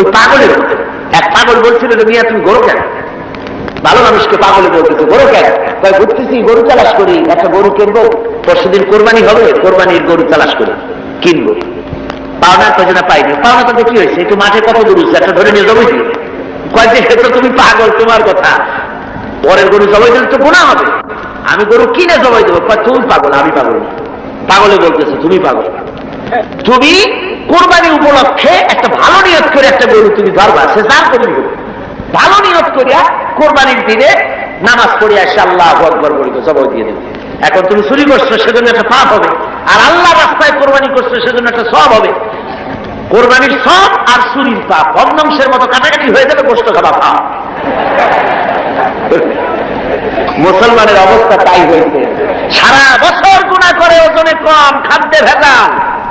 ওই পাগলের। এক পাগল বলছিল যে, মিয়া, তুমি গরু কেন? ভালো মানুষকে পাগলে বলতেছে, গরু কেন? কয় ঘুরতেছি গরু তালাশ করি, একটা গরু কিনবো, পরশুদিন কোরবানি হবে, কোরবানির গরু তালাশ করি, কিনবো। পাওনা যেন পাইনি। পাওনা তো কি হয়েছে, একটু মাঠে কত গরু একটা ধরে নিয়ে জমি দিও কয় যে সে তো তুমি পাগল, তোমার কথা। পরের গরু জবাই দিলে তো গুণা হবে। আমি গরু কিনে জবাই দেবো। তুমি পাগল, আমি পাগল পাগলে বলতেছে, তুমি পাগল। তুমি কোরবানি উপলক্ষে একটা ভালো নিয়ত করে একটা গরু তুমি ধরবা, সে যার করি হোক। ভালো নিয়ত করিয়া কোরবানির দিনে নামাজ পড়িয়া এসে আল্লাহ আকবর বলিত, জবাই দিয়ে দেবে এখন তুমি চুরি করছ, সেজন্য একটা পাপ হবে। আর আল্লাহ রাস্তায় কোরবানি করছ, সেজন্য একটা সব হবে। কোরবানির সব আর চুরির পাপ, ভগ্নাংশের মতো কাটাকাটি হয়ে যাবে গোষ্ঠ খাওয়া পাপ মুসলমানের অবস্থা তাই হয়েছে। সারা বছর গুণা করে ওজনে কম, খাদ্যে ভেজাল।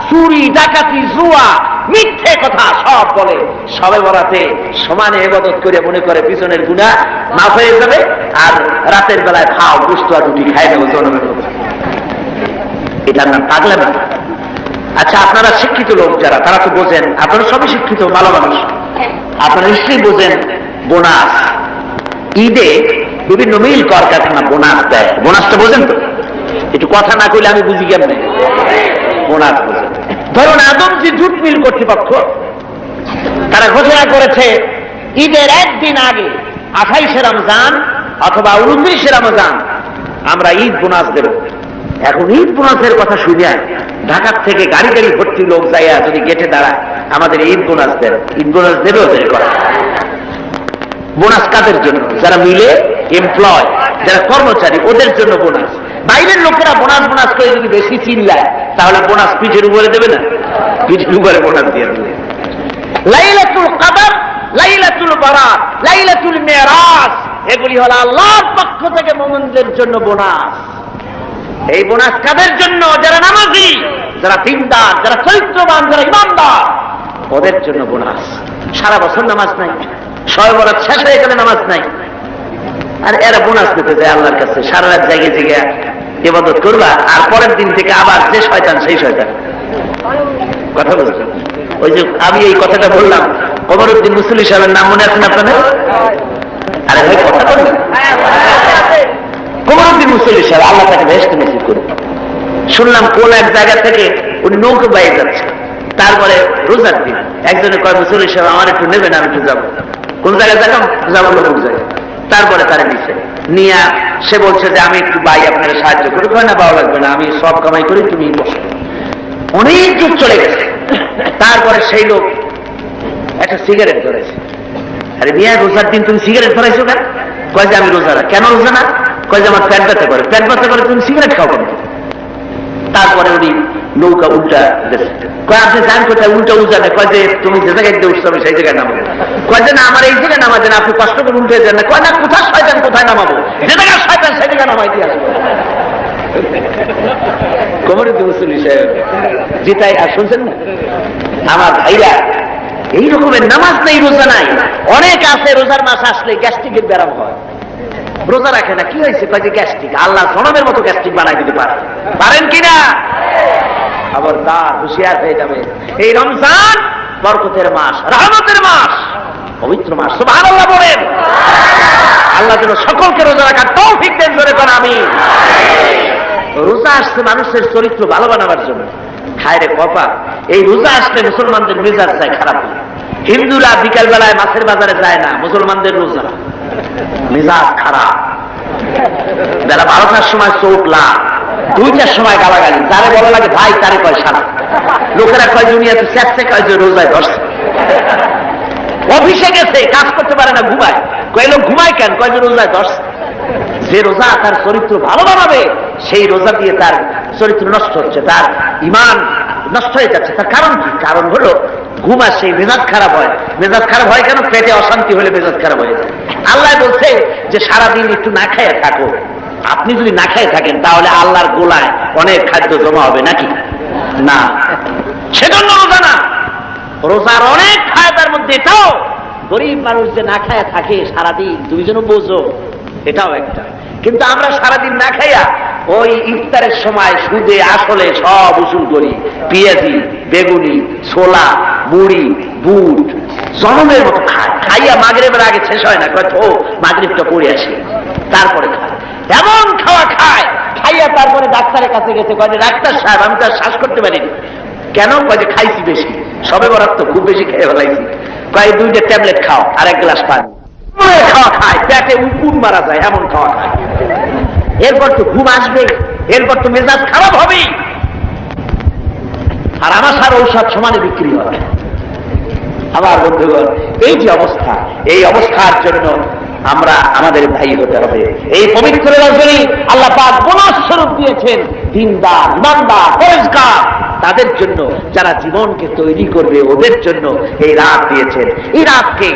চুরি, ডাকাতি, জুয়া, মিথ্যে কথা সব বলে। সবে বরাতে সমানে এবাদত করে মনে করে পিছনের গুণা মাফ হয়ে যাবে আর রাতের বেলায় খাও, গুস্ত আর রুটি খাই নেব জনমের এটার নাম পাগলা না আচ্ছা আপনারা শিক্ষিত লোক যারা, তারা তো বোঝেন, আপনারা সবই শিক্ষিত, ভালো মানুষ। আপনারা নিশ্চয়ই বোঝেন, বোনাস। ঈদে বিভিন্ন মিল কলকারখানা বোনাস দেয়। বোনাসটা বোঝেন তো? একটু কথা না কইলে আমি বুঝি কেমনে? বোঝেন ধরুন আদমজি জুট মিল কর্তৃপক্ষ, তারা ঘোষণা করেছে, ঈদের একদিন আগে আঠাইশে রমজান অথবা উনত্রিশে রমজান আমরা ঈদ বোনাস দেব। এখন ঈদ বোনাসের কথা শুনে ঢাকার থেকে গাড়ি গাড়ি ভর্তি লোক যাইয়া যদি গেটে দাঁড়ায়, আমাদের ঈদ বোনাস দেন। ঈদ বোনাস দেবে ওদের করা বোনাস কাদের জন্য? যারা মিলে এমপ্লয় যারা কর্মচারী, ওদের জন্য বোনাস। বাইরের লোকেরা বোনাস বোনাস করে যদি বেশি চিল্লায়, তাহলে বোনাস পিঠের উপরে দেবে না? পিঠের উপরে বোনাস দিয়ে দেবে। লাইলাতুল কাদার, লাইলাতুল বারাত লাইলাতুল মেরাজ, এগুলি হলো আল্লাহর পক্ষ থেকে মোমেনদের জন্য বোনাস। এই বোনাস কাদের জন্য? যারা নামাজি, যারা দিনদার, যারা চরিত্রবান, যারা ইমানদার, ওদের জন্য বোনাস। সারা বছর নামাজ নাই, ছয় বরাত শেষ হয়ে গেলে নামাজ নাই। আর এরা বোনাস দিতে যায় আল্লাহর কাছে। সারা রাত জায়গায় জায়গায় ইবাদত করবা, আর পরের দিন থেকে আবার যে শয়তান, সেই শয়তান। কথা বলছেন? ওই যে আমি এই কথাটা বললাম কমরুদ্দিন মুসলি সাহেবের নাম মনে আছেন আপনাদের? আরে ভাই, কথা বলুন। কমরুদ্দিন মুসল্লি সাহেব, আল্লাহ তাকে বেশ নসিব করুন শুনলাম কোন এক জায়গা থেকে উনি নৌকো বাইরে যাচ্ছে। তারপরে রোজার দিন। একজনে কয়, মুসল্লি সাহেব, আমার একটু নেবেন, আমি একটু যাব। কোন জায়গায় যাব যাব কোন জায়গায়? তারপরে তারা দিচ্ছে নিয়া সে বলছে যে, আমি একটু ভাই আপনাকে সাহায্য করি। কয়, না, ভালো লাগবে না, আমি সব কামাই করি, তুমি বসো। অনেক দূর চলে গেছে। তারপরে সেই লোক একটা সিগারেট ধরেছে। আরে মিয়া, রোজার দিন তুমি সিগারেট ধরাইছো কেন? কয় যে, আমি রোজা না কেন রোজা না? কয় যে, আমার প্যান্ট ব্যথা করে। প্যান্ট ব্যথা করে তুমি সিগারেট খাও কেন? তারপরে উনি নৌকা উল্টা গেছে আপনি যান কোথায়? উল্টা উল্টা নেই কয় যে, তুমি যে জায়গায় সেই জায়গায় নামাবো। কয় যে, না, আমার এই জায়গায় নামা দেন আপনি কষ্ট করে উল্টে যান না। কয়, না, কোথায় শয়তান, কোথায় নামাবো? যে জায়গায় শয়তান, সেই জায়গায় নামাই দিয়ে শুনছেন না? ভাইরা, এই রকমের নামাজ নেই, রোজা নাই। অনেক আছে, রোজার মাস আসলে গ্যাস্ট্রিকের ব্যারাম হয়। রোজা রাখে না, কি হয়েছে? গ্যাস্ট্রিক। আল্লাহ জনমের মতো গ্যাস্ট্রিক বানাই দিতে পারে। পারেন কিনা? আবার তার হুশিয়ার হয়ে যাবে। এই রমজান বরকতের মাস, রহমতের মাস, পবিত্র মাস সুবহান আল্লাহ বলেন। আল্লাহ যেন সকলকে রোজা রাখার তৌফিক দেন ধরে কোন আমি রোজা আসছে মানুষের চরিত্র ভালো বানাবার জন্য। খায় রে কপা এই রোজা আসলে মুসলমানদের মেজাজ যায় খারাপ। হিন্দুরা বিকাল বেলায় মাছের বাজারে যায় না, মুসলমানদের রোজা। মেজাজ খারাপ। বেলা বারোটার সময় চোট লাভ দুইটার সময় গালাগালি। যারে বলা লাগে, ভাই, তারে কয় সারা। লোকেরা কয়, দুনিয়াতে স্যাঁচতে কয় যে রোজায় ধরছে। অফিসে গেছে, কাজ করতে পারে না, ঘুমায়। কয় লোক ঘুমায় কেন? কয়, যে রোজায় ধরছে। যে রোজা তার চরিত্র ভালো বানাবে, সেই রোজা দিয়ে তার চরিত্র নষ্ট হচ্ছে, তার ইমান নষ্ট হয়ে যাচ্ছে। তার কারণ কি? কারণ হলো, ঘুম আসে মেজাজ খারাপ হয়। মেজাজ খারাপ হয় কেন? পেটে অশান্তি হলে মেজাজ খারাপ হয়ে যায়। আল্লাহ বলছে যে, সারাদিন একটু না খেয়ে থাকো। আপনি যদি না খেয়ে থাকেন, তাহলে আল্লাহর গোলায় অনেক খাদ্য জমা হবে, নাকি? না। সেজন্য রোজা না। রোজার অনেক খায়তার মধ্যে এটাও গরিব মানুষ যে না খায় থাকে, সারাদিন যেন বোঝো, এটাও একটা। কিন্তু আমরা সারাদিন না খাইয়া ওই ইফতারের সময় সুদে, আসলে সব উসুল করি। পেঁয়াজি, বেগুনি, ছোলা, মুড়ি, বুট, জনমের মতো খায় খাইয়া মাগরেবের আগে শেষ হয় না, কয় ও মাগরিবটা পড়ে আসে। তারপরে খায় এমন খাওয়া খায়, খাইয়া তারপরে ডাক্তারের কাছে গেছে, কয় ডাক্তার সাহেব, আমি তো শ্বাস করতে পারিনি। কেন? কয় খাইছি বেশি। সবে বরাত তো খুব বেশি খেয়ে ফেলাইছি। কয় দুইটা ট্যাবলেট খাও, আর এক গ্লাস পানি। খাওয়া খায়, পেটে উকুন মারা যায়, এমন খাওয়া খায়। এরপর তো ঘুম আসবে, এরপর তো মেজাজ খারাপ হবে আর আমার সার ঔষধ সমানে বিক্রি হবে আমার বন্ধুগণ, এই যে অবস্থা, এই অবস্থার জন্য আমরা আমাদের ভাই হতে হবে। এই পবিত্র রজনী আল্লাহ পাক বোনাস স্বরূপ দিয়েছেন। দিনদার, ইমানদার, পরিষ্কার। তাদের জন্য যারা জীবনকে তৈরি করবে, ওদের জন্য এই রাত দিয়েছেন। এই রাতকে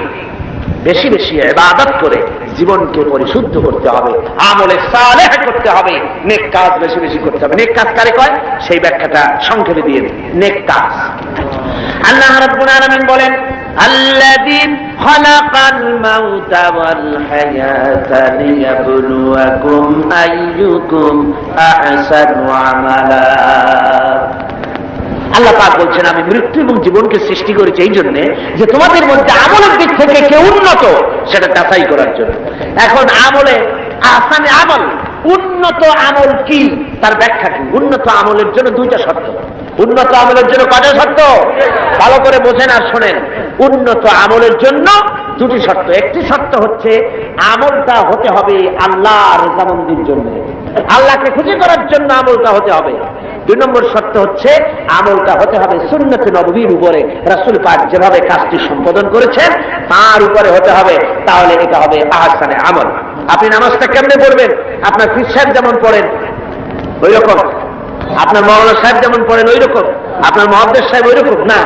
বেশি বেশি ইবাদত করে জীবনকে পরিশুদ্ধ করতে হবে। আমলে সালেহ করতে হবে। নেক কাজ বেশি বেশি করতে হবে। নেক কাজ কারে কয়? সেই ব্যাখ্যাটা সংক্ষেপে দিয়ে। নেক কাজ। আল্লাহ রাব্বুল আলামিন বলেন الذي خلق الموت والحياة ليبلوكم أيكم أحسن عملا আল্লাহ পাক বলছেন আমি মৃত্যু এবং জীবনকে সৃষ্টি করেছি এই জন্য যে তোমাদের মধ্যে আমলের দিক থেকে কে উন্নত সেটা যাচাই করার জন্য এখন আমলে আসানে আমল উন্নত আমল কি? তার ব্যাখ্যা কি? উন্নত আমলের জন্য দুইটা শর্ত। উন্নত আমলের জন্য কটা শর্ত? ভালো করে বোঝেন আর শোনেন। উন্নত আমলের জন্য দুটি শর্ত। একটি শর্ত হচ্ছে, আমলটা হতে হবে আল্লাহ রেজামন্দির জন্য। আল্লাহকে খুশি করার জন্য আমলটা হতে হবে। দুই নম্বর শর্ত হচ্ছে, আমলটা হতে হবে সুন্নতি নবীর উপরে। রাসুল পাক যেভাবে কাজটি সম্পাদন করেছেন, তার উপরে হতে হবে। তাহলে এটা হবে আহসানে আমল। আপনি নামাজটা কেমনে পড়বেন? আপনার ফির সাহেব যেমন পড়েন ওই রকম আপনার মৌলানা সাহেব যেমন পড়েন ওই রকম আপনার মহাদ্দেশ সাহেব ওই রকম না।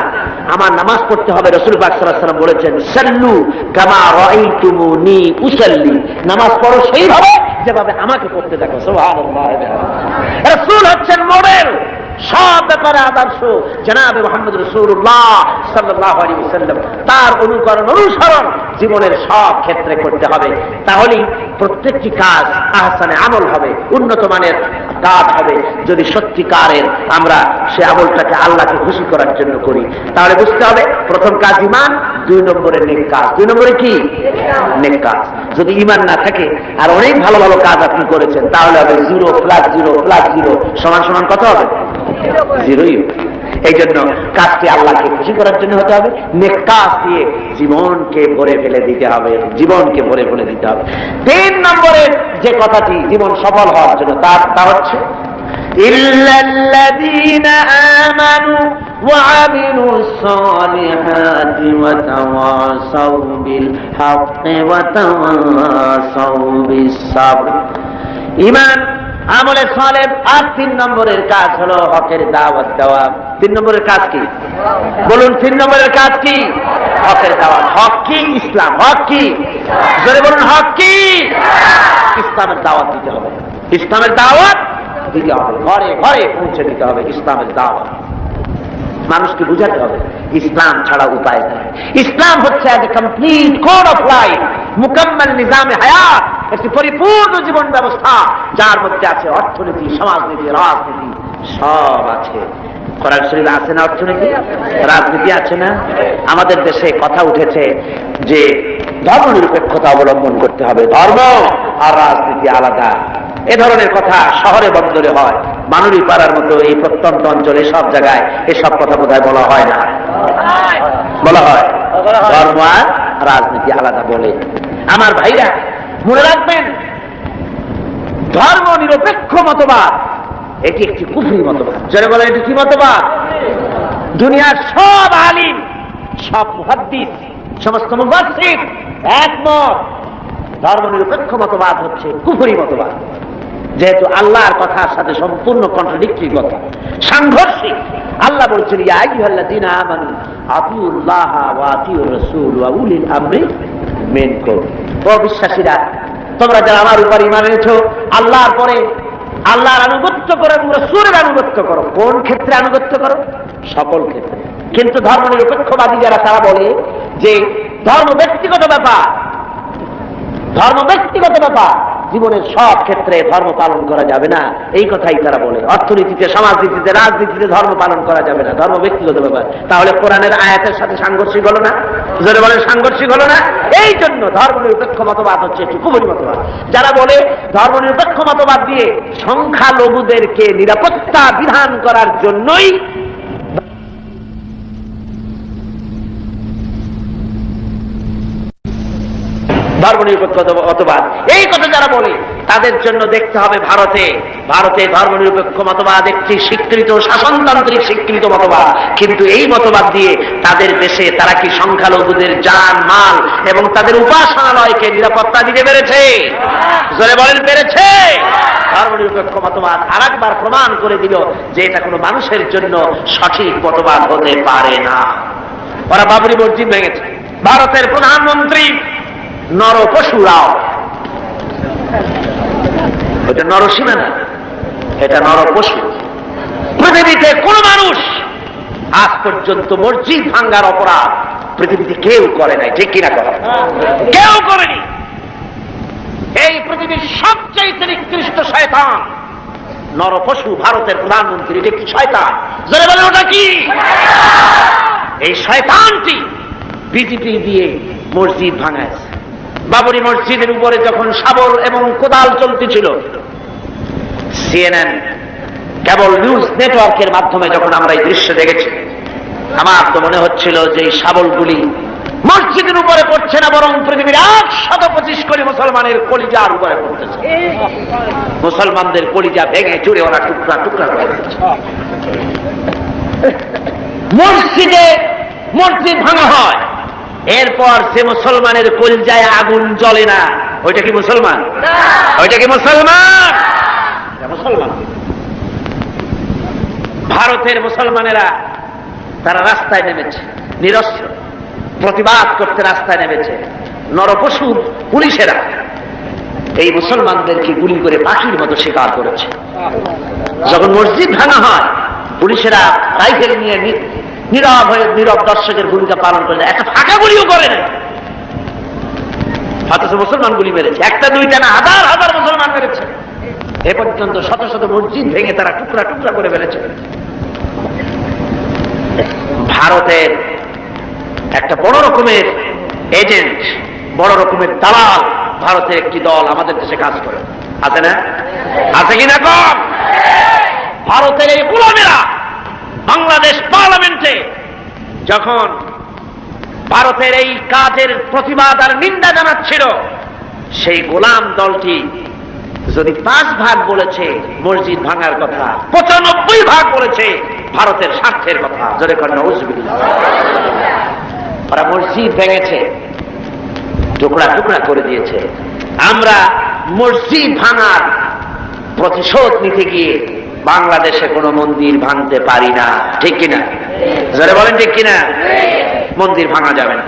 আমার নামাজ পড়তে হবে, রসুল পাক সাল্লাহ সাল্লাম বলেছেন, সাল্লু কামা রাইতুমুনি উসাল্লি। নামাজ পড়ো সেইভাবে যেভাবে আমাকে পড়তে দেখো। রসুল হচ্ছেন মডেল সব ব্যাপারে আদর্শ। জনাবে মোহাম্মদ রসুল্লাহ সাল্লাহ তার অনুকরণ অনুসরণ। জীবনের সব ক্ষেত্রে করতে হবে। তাহলেই প্রত্যেকটি কাজ আহসানে আমল হবে, উন্নত মানের কাজ হবে। যদি সত্যিকারের আমরা সে আমলটাকে আল্লাহকে খুশি করার জন্য করি, তাহলে বুঝতে হবে প্রথম কাজ ইমান দুই নম্বরে নেক কাজ। দুই নম্বরে কি? নেক কাজ। যদি ইমান না থাকে, আর অনেক ভালো ভালো কাজ আপনি করেছেন, তাহলে হবে zero plus zero plus zero সমান সমান কত হবে? জিরোই হবে। এই জন্য কাজটি আল্লাহকে খুশি করার জন্য হতে হবে নেক কাজ দিয়ে জীবনকে ভরে ফেলে দিতে হবে জীবনকে ভরে ফেলে দিতে হবে তিন নম্বরের যে কথাটি জীবন সফল হওয়ার জন্য তার তা হচ্ছে إلا الذين آمنوا وعملوا الصالحات وتواصوا بالحق وتواصوا بالصبر ইমান আমলে সালেব আর তিন নম্বরের কাজ হলো হকের দাওয়াত দেওয়া। তিন নম্বরের কাজ কি? বলুন, তিন নম্বরের কাজ কি? হকের দাওয়াত। হক কি? ইসলাম। হক কি? জোরে বলুন, হক কি? ইসলামের দাওয়াত দিতে হবে। ইসলামের দাওয়াত দিতে হবে। ঘরে ঘরে পৌঁছে দিতে হবে ইসলামের দাওয়াত। মানুষকে বুঝাতে হবে, ইসলাম ছাড়া উপায় নেই। ইসলাম হচ্ছে কমপ্লিট কোড অফ লাইফ মুকম্মল নিজামে হায়াত। একটি পরিপূর্ণ জীবন ব্যবস্থা, যার মধ্যে আছে অর্থনীতি, সমাজনীতি, রাজনীতি, সব আছে। কোরআন শরীফ আছে না অর্থনীতি? রাজনীতি আছে না? আমাদের দেশে কথা উঠেছে যে ধর্ম নিরপেক্ষতা অবলম্বন করতে হবে। ধর্ম আর রাজনীতি আলাদা। এ ধরনের কথা শহরে বন্দরে হয় মানুরি পাড়ার মতো এই প্রত্যন্ত অঞ্চলে সব জায়গায় এসব কথা বোধহয় বলা হয় না। বলা হয়। ধর্ম আর রাজনীতি আলাদা বলে। আমার ভাইরা মনে রাখবেন, ধর্ম নিরপেক্ষ মতবাদ, এটি একটি কুফরি মতবাদ। যারা বলে এটি কি মতবাদ? দুনিয়ার সব আলিম, সব মুহাদ্দিস, সমস্ত মুফাসসির একমত। ধর্ম নিরপেক্ষ মতবাদ হচ্ছে কুফরি মতবাদ। যেহেতু আল্লাহর কথার সাথে সম্পূর্ণ কন্ট্রাডিক্টরি কথা। সাংঘর্ষিক। আল্লাহ বলছেন, ইয়া আইয়ুহাল্লাযীনা আমানু আতিউল্লাহ ওয়া আতিউর রাসূল ওয়া উলিল আমরি ও অবিশ্বাসীরা তোমরা যারা আমার উপর ইমান এনেছো, আল্লাহর পরে আল্লাহর আনুগত্য করো তোমরা সুরের আনুগত্য করো। কোন ক্ষেত্রে আনুগত্য করো? সকল ক্ষেত্রে। কিন্তু ধর্ম নিরপেক্ষবাদী যারা, তারা বলে যে ধর্ম ব্যক্তিগত ব্যাপার। ধর্ম ব্যক্তিগত ব্যাপার। জীবনের সব ক্ষেত্রে ধর্ম পালন করা যাবে না। এই কথাই তারা বলে। অর্থনীতিতে, সমাজনীতিতে, রাজনীতিতে ধর্ম পালন করা যাবে না। ধর্ম ব্যক্তিগত ব্যাপার। তাহলে কোরআনের আয়াতের সাথে সাংঘর্ষিক হলো না? জোরে বলেন, সাংঘর্ষিক হলো না? এই জন্য ধর্ম নিরপেক্ষ মতবাদ হচ্ছে একটি কুবরী মতবাদ। যারা বলে ধর্ম নিরপেক্ষ মতবাদ দিয়ে সংখ্যালঘুদেরকে নিরাপত্তা বিধান করার জন্যই ধর্মনিরপেক্ষ মতবাদ এই কথা যারা বলে, তাদের জন্য দেখতে হবে ভারতে। ভারতে ধর্মনিরপেক্ষ মতবাদ একটি স্বীকৃত, শাসনতান্ত্রিক স্বীকৃত মতবাদ। কিন্তু এই মতবাদ দিয়ে তাদের দেশে তারা কি সংখ্যালঘুদের যান মাল এবং তাদের উপাসনালয়কে নিরাপত্তা দিতে পেরেছে? জোরে বলেন, পেরেছে? ধর্মনিরপেক্ষ মতবাদ আর একবার প্রমাণ করে দিল যে এটা কোনো মানুষের জন্য সঠিক মতবাদ হতে পারে না। ওরা বাবরি মসজিদ ভেঙেছে। ভারতের প্রধানমন্ত্রী নর পশুরাও ওটা নরসীমা না, এটা নর পশু পৃথিবীতে কোন মানুষ আজ পর্যন্ত মসজিদ ভাঙ্গার অপরাধ পৃথিবীতে কেউ করে নাই, ঠিক কিনা করে কেউ করেনি। এই পৃথিবীর সবচেয়ে নিকৃষ্ট শয়তান নর পশু ভারতের প্রধানমন্ত্রী। এটা কি শয়তান? জোরে বলে ওটা কি? এই শয়তানটি বিজেপি দিয়ে মসজিদ ভাঙাইছে। বাবরি মসজিদের উপরে যখন শাবল এবং কোদাল চলতেছিল সিএনএন কেবল নিউজ নেটওয়ার্কের মাধ্যমে যখন আমরা এই দৃশ্য দেখেছি, আমার তো মনে হচ্ছিল যে এই শাবলগুলি মসজিদের উপরে পড়ছে না, বরং পৃথিবীর একশত পঁচিশ কোটি মুসলমানের কলিজার উপরে পড়তেছে। মুসলমানদের কলিজা ভেঙে চুরে ওরা টুকরা টুকরা করে মসজিদে মসজিদ ভাঙা হয়। এরপর সে মুসলমানের কলজায় আগুন জ্বলে না। ওইটা কি মুসলমান? ওইটা কি মুসলমান? মুসলমান। ভারতের মুসলমানেরা তারা রাস্তায় নেমেছে নিরস্ত্র প্রতিবাদ করতে রাস্তায় নেমেছে। নরপশু পুলিশেরা এই মুসলমানদেরকে গুলি করে পাখির মতো শিকার করেছে। যখন মসজিদ ভাঙা হয় পুলিশেরা রাইফেল নিয়ে নীরব হয়ে নীরব দর্শকের ভূমিকা পালন করে একটা ফাঁকা গুলিও করে না অথচ মুসলমান গুলি মেরেছে। একটা, দুইটা না, হাজার হাজার মুসলমান মেরেছে। এ পর্যন্ত শত শত মসজিদ ভেঙে তারা টুকরা টুকরা করে ফেলেছে। ভারতের একটা বড় রকমের এজেন্ট, বড় রকমের দালাল ভারতের একটি দল আমাদের দেশে কাজ করে। আছে না? আছে কিনা কম? ভারতের এই গোলামেরা বাংলাদেশ পার্লামেন্টে যখন ভারতের এই কাজের প্রতিবাদ আর নিন্দা জানাচ্ছিল, সেই গোলাম দলটি যদি পাঁচ ভাগ বলেছে, মসজিদ ভাঙার কথা, পঁচানব্বই ভাগ বলেছে, ভারতের স্বার্থের কথা, জোরে ওরা মসজিদ ভেঙেছে, টুকরা টুকরা করে দিয়েছে। আমরা মসজিদ ভাঙার প্রতিশোধ নিতে গিয়ে বাংলাদেশে কোনো মন্দির ভাঙতে পারি না। ঠিক কিনা? জোরে বলেন ঠিক কিনা? মন্দির ভাঙা যাবে না।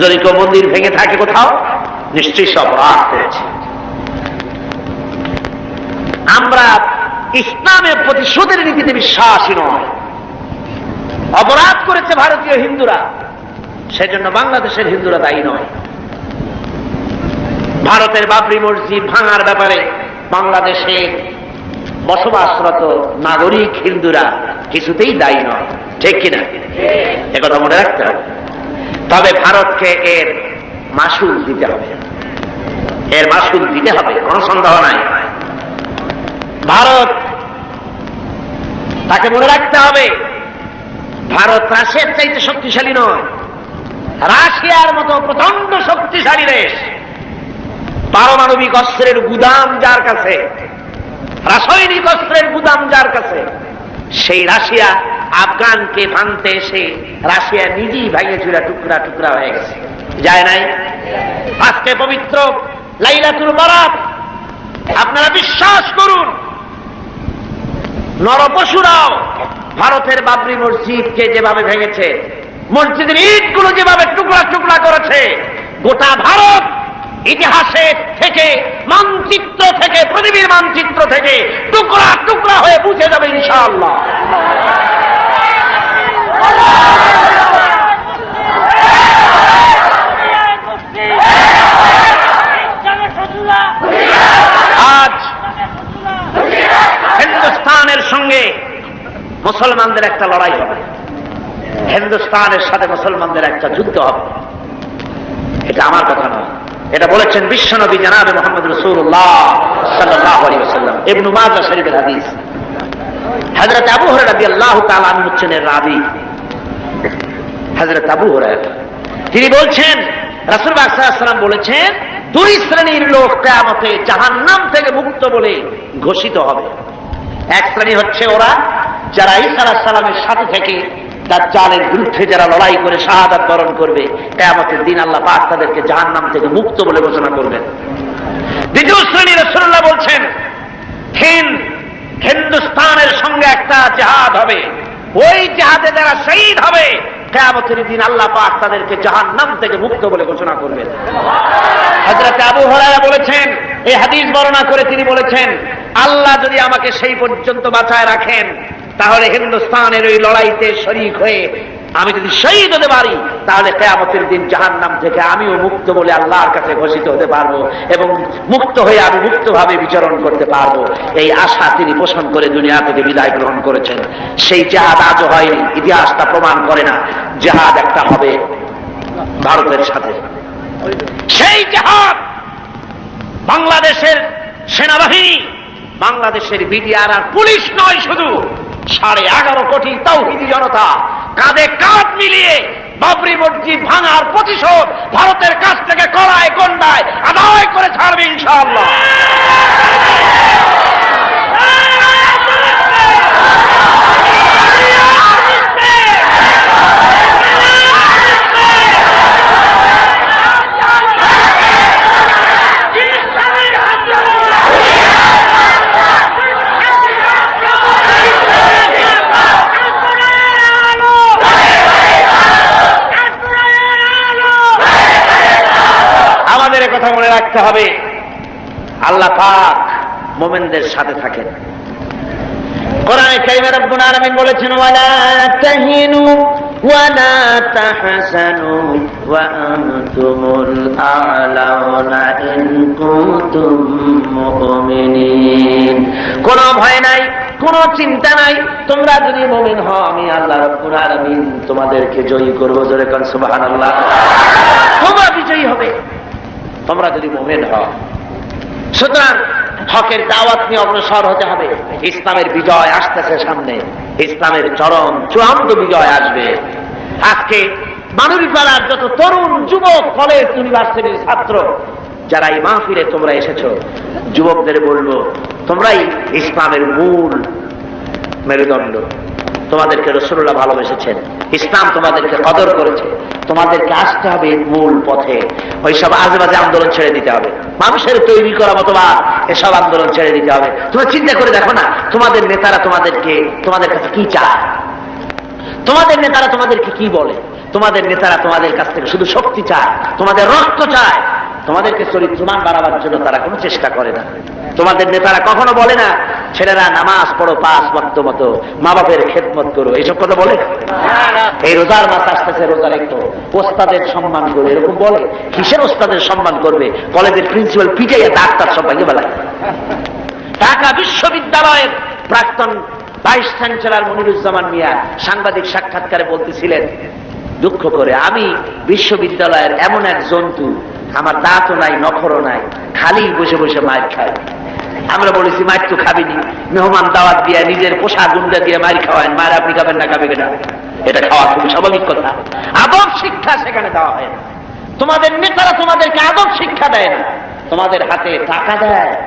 যদি কেউ মন্দির ভেঙে থাকে কোথাও, নিশ্চয়ই সব অপরাধ করেছে। আমরা ইসলামের প্রতিশোধের নীতিতে বিশ্বাসী নয়। অপরাধ করেছে ভারতীয় হিন্দুরা। সেজন্য বাংলাদেশের হিন্দুরা দায়ী নয়। ভারতের বাবরি মসজিদ ভাঙার ব্যাপারে বাংলাদেশে বসবাসরত নাগরিক হিন্দুরা কিছুতেই দায়ী নয়। ঠিক কিনা? একথা মনে রাখতে হবে। তবে ভারতকে এর মাসুল দিতে হবে। এর মাসুল দিতে হবে, কোনো সন্দেহ নাই। ভারত তাকে মনে রাখতে হবে, ভারত রাশিয়ার চাইতে শক্তিশালী নয়। রাশিয়ার মতো প্রচণ্ড শক্তিশালী দেশ, পারমাণবিক অস্ত্রের গুদাম যার কাছে রাসায়নিক অস্ত্রের গুদাম যার কাছে, সেই রাশিয়া আফগানকে ভাঙতে এসে রাশিয়া নিজেই ভাঙে চুরা টুকরা টুকরা হয়ে গেছে। যায় নাই? আজকে পবিত্র লাইলাতুল বারাত আপনারা বিশ্বাস করুন, নরপশুরাও ভারতের বাবরি মসজিদকে যেভাবে ভেঙেছে, মসজিদের ইটগুলো যেভাবে টুকরা টুকরা করেছে, গোটা ভারত ইতিহাসে থেকে, মানচিত্র থেকে পৃথিবীর মানচিত্র থেকে, টুকরা টুকরা হয়ে বুঝে যাবে ইনশাআল্লাহ। আজ হিন্দুস্তানের সঙ্গে মুসলমানদের একটা লড়াই হবে। হিন্দুস্তানের সাথে মুসলমানদের একটা যুদ্ধ হবে। এটা আমার কথা নয়। এটা বলেছেন বিশ্বনবী জানাবে মোহাম্মদ রসুল্লাহ তিনি বলছেন, রাসুল সাল্লাম বলেছেন, দুই শ্রেণির লোক কেয়ামতে জাহান্নাম থেকে মুক্ত বলে ঘোষিত হবে। এক শ্রেণি হচ্ছে ওরা যারা আলাইহিস সালামের সাথে থেকে দাজ্জালের বিরুদ্ধে যারা লড়াই করে শাহাদাত বরণ করবে, কেয়ামতের দিন আল্লাহ পাক তাদেরকে জাহান্নাম থেকে মুক্ত বলে ঘোষণা করবেন। দ্বিতীয় শ্রেণি রসুল্লাহ বলছেন, হিন্দ, হিন্দুস্তানের সঙ্গে একটা জাহাদ হবে। ওই জাহাজে যারা শহীদ হবে, কেয়ামতের দিন আল্লাহ পাক তাদেরকে জাহান্নাম থেকে মুক্ত বলে ঘোষণা করবেন। হজরত আবু হরারা বলেছেন, এই হাদিস বর্ণনা করে তিনি বলেছেন, আল্লাহ যদি আমাকে সেই পর্যন্ত বাঁচায় রাখেন তাহলে হিন্দুস্তানের ওই লড়াইতে শরিক হয়ে আমি যদি শহীদ হতে পারি, তাহলে কেয়ামতের দিন জাহান্নাম থেকে আমিও মুক্ত বলে আল্লাহর কাছে ঘোষিত হতে পারব এবং মুক্ত হয়ে আমি মুক্তভাবে বিচরণ করতে পারব। এই আশা তিনি পোষণ করে দুনিয়া থেকে বিদায় গ্রহণ করেছেন। সেই জাহাদ আজও হয়নি ইতিহাস তা প্রমাণ করে না। জাহাদ একটা হবে ভারতের সাথে। সেই জাহাজ বাংলাদেশের সেনাবাহিনী, বাংলাদেশের বিডিআর আর পুলিশ নয় শুধু। সাড়ে এগারো কোটি তৌহিদি জনতা। কাঁধে কাঁধ মিলিয়ে বাবরি মসজিদ ভাঙার প্রতিশোধ ভারতের কাছ থেকে কড়ায়, গন্ডায় আদায় করে ছাড়বে ইনশাআল্লাহ। রাখতে হবে। আল্লাহ পাক মোমেনদের সাথে থাকেন। কোনো ভয় নাই, কোনো চিন্তা নাই। তোমরা যদি মুমিন হও, আমি আল্লাহ রব্বুল আলামিন তোমাদেরকে জয়ী করব। জোরে কোন সুবহানাল্লাহ। তোমরা বিজয়ী হবে। তোমরা যদি মুমিন হও। সুতরাং হকের দাওয়াত নিয়ে অগ্রসর হতে হবে। ইসলামের বিজয় আসতেছে সামনে। ইসলামের চরম চূড়ান্ত বিজয় আসবে। আজকে মানবিকতার যত তরুণ যুবক কলেজ ইউনিভার্সিটির ছাত্র, যারা এই মাহফিলে তোমরা এসেছ, যুবকদের বলব, তোমরাই ইসলামের মূল মেরুদণ্ড। তোমাদেরকে রসুল্লাহ ভালোবেসেছেন। ইসলাম তোমাদেরকে কদর করেছে। তোমাদেরকে আসতে হবে মূল পথে। ওইসব আজে বাজে আন্দোলন ছেড়ে দিতে হবে। মানুষের তৈরি করা মতবা এসব আন্দোলন ছেড়ে দিতে হবে। তোমরা চিন্তা করে দেখো না, তোমাদের নেতারা তোমাদেরকে, তোমাদের কাছে কি চায়? তোমাদের নেতারা তোমাদেরকে কি বলে? তোমাদের নেতারা তোমাদের কাছ থেকে শুধু শক্তি চায়, তোমাদের রক্ত চায়। তোমাদেরকে চরিত্রমান বাড়াবার জন্য তারা কোনো চেষ্টা করে না। তোমাদের নেতারা কখনো বলে না, ছেলেরা নামাজ পড়ো পাঁচ ভক্ত মতো মা বাপের খেদমত করো। এইসব কথা বলে? এই রোজার মাস আসতেছে, রোজার একটু ওস্তাদের সম্মান করবে এরকম বলে? কিসের ওস্তাদের সম্মান করবে? কলেজের প্রিন্সিপাল পিটাইয়া ডাক্তার সবাইকে বেলায় ঢাকা বিশ্ববিদ্যালয়ের প্রাক্তন ভাইস চ্যান্সেলর মনিরুজ্জামান মিয়া সাংবাদিক সাক্ষাৎকারে বলতেছিলেন, দুঃখ করে, আমি বিশ্ববিদ্যালয়ের এমন এক জন্তু আমার দাঁতও নাই, নখরও নাই, খালি বসে বসে মায়ের খাই আমরা বলেছি মায়ের তো খাবিনি। মেহমান দাওয়াত দিয়ে নিজের পোষা গুন্ডা দিয়ে মায়ের খাওয়ায়। মায়ের আপনি খাবেন না, খাবে কেনা? এটা খাওয়া খুবই স্বাভাবিক কথা। আদব শিক্ষা সেখানে দেওয়া হয় না। তোমাদের নেতারা তোমাদেরকে আদব শিক্ষা দেয় না। তোমাদের হাতে টাকা দেয়।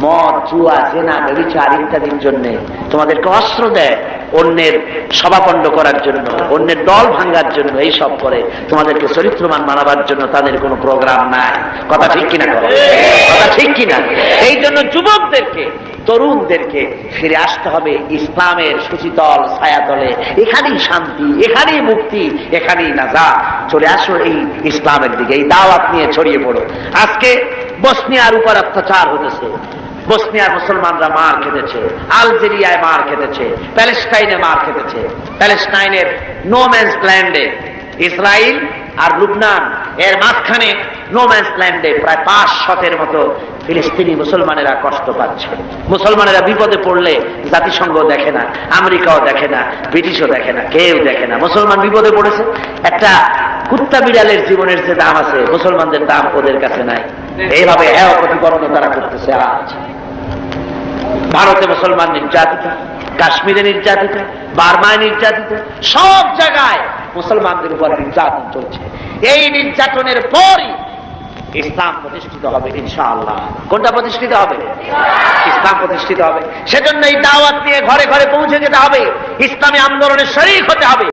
মদ, জুয়া, জেনা ব্যবচার ইত্যাদির জন্য তোমাদেরকে অস্ত্র দেয় অন্যের সভাপণ্ড করার জন্য, অন্যের দল ভাঙ্গার জন্য এই সব করে তোমাদেরকে চরিত্রমান মানাবার জন্য তাদের কোনো প্রোগ্রাম নাই। কথা ঠিক কিনা কথা ঠিক কিনা? এই জন্য যুবকদেরকে, তরুণদেরকে ফিরে আসতে হবে ইসলামের সুশীতল ছায়াতলে। এখানেই শান্তি, এখানেই মুক্তি, এখানেই নাজা চলে আসো এই ইসলামের দিকে, এই দাওয়াত নিয়ে ছড়িয়ে পড়ো। আজকে বসনিয়ার উপর অত্যাচার হতেছে। বসনিয়ার মুসলমানরা মার খেতেছে আলজেরিয়ায় মার খেতেছে প্যালেস্টাইনে মার খেতেছে প্যালেস্টাইনের নোম্যান্স ল্যান্ডে ইসরায়েল আর লুবনান, এর মাঝখানে নোম্যান্স ল্যান্ডে প্রায় পাঁচ শতের মতো ফিলিস্তিনি মুসলমানেরা কষ্ট পাচ্ছে। মুসলমানেরা বিপদে পড়লে জাতিসংঘ দেখে না, আমেরিকাও দেখে না, ব্রিটিশও দেখে না, কেউ দেখে না। মুসলমান বিপদে পড়েছে। একটা কুত্তা বিড়ালের জীবনের যে দাম আছে, মুসলমানদের দাম ওদের কাছে নাই। এইভাবে হ্যাঁ প্রতিকরণ তারা করতেছে আজ। ভারতে মুসলমান নির্যাতিত, কাশ্মীরে নির্যাতিত, বার্মায় নির্যাতিত, সব জায়গায় মুসলমানদের উপর নির্যাতন চলছে। এই নির্যাতনের পরই ইসলাম প্রতিষ্ঠিত হবে, ইনশাআল্লাহ। কোনটা প্রতিষ্ঠিত হবে? ইসলাম প্রতিষ্ঠিত হবে। সেজন্য এই দাওয়াত নিয়ে ঘরে ঘরে পৌঁছে যেতে হবে। ইসলামী আন্দোলনের শরীর হতে হবে।